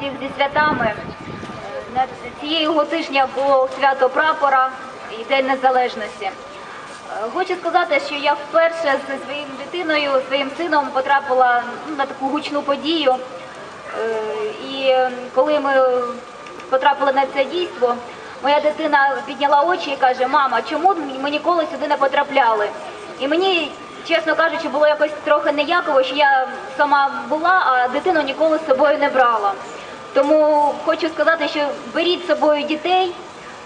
всіх зі святами. Цієї тижня було свято прапора і День Незалежності. Е, Хочу сказати, що я вперше зі своїм дитиною, своїм сином потрапила ну, на таку гучну подію. Е, І е, коли ми потрапили на це дійство, моя дитина підняла очі і каже: Мама, чому ми ніколи сюди не потрапляли? І мені, чесно кажучи, було якось трохи неяково, що я сама була, а дитину ніколи з собою не брала. Тому хочу сказати, що беріть з собою дітей,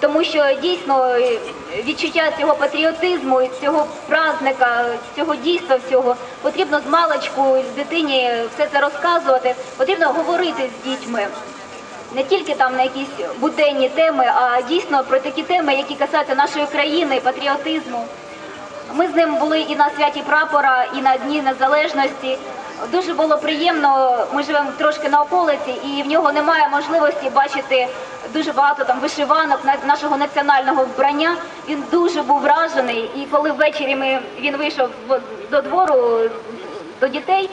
тому що дійсно е, відчуття цього патріотизму, цього праздника, цього дійства всього потрібно з маличку з дитині все це розказувати, потрібно говорити з дітьми. Не тільки там на якісь буденні теми, а дійсно про такі теми, які касаються нашої країни, патріотизму. Ми з ним були і на святі прапора, і на Дні Незалежності. Дуже було приємно. Ми живемо трошки на околиці, і в нього немає можливості бачити дуже багато там вишиванок нашого національного вбрання. Він дуже був вражений. І коли ввечері ми він вийшов до двору до дітей.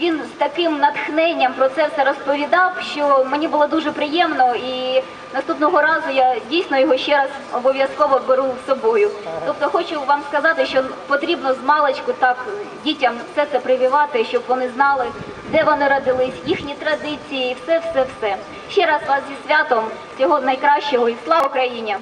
Він з таким натхненням про це все розповідав, що мені було дуже приємно, і наступного разу я дійсно його ще раз обов'язково беру з собою. Тобто хочу вам сказати, що потрібно з маличку так дітям все це прививати, щоб вони знали, де вони родились, їхні традиції, все, все, все. Ще раз вас зі святом, всього найкращого і слава Україні!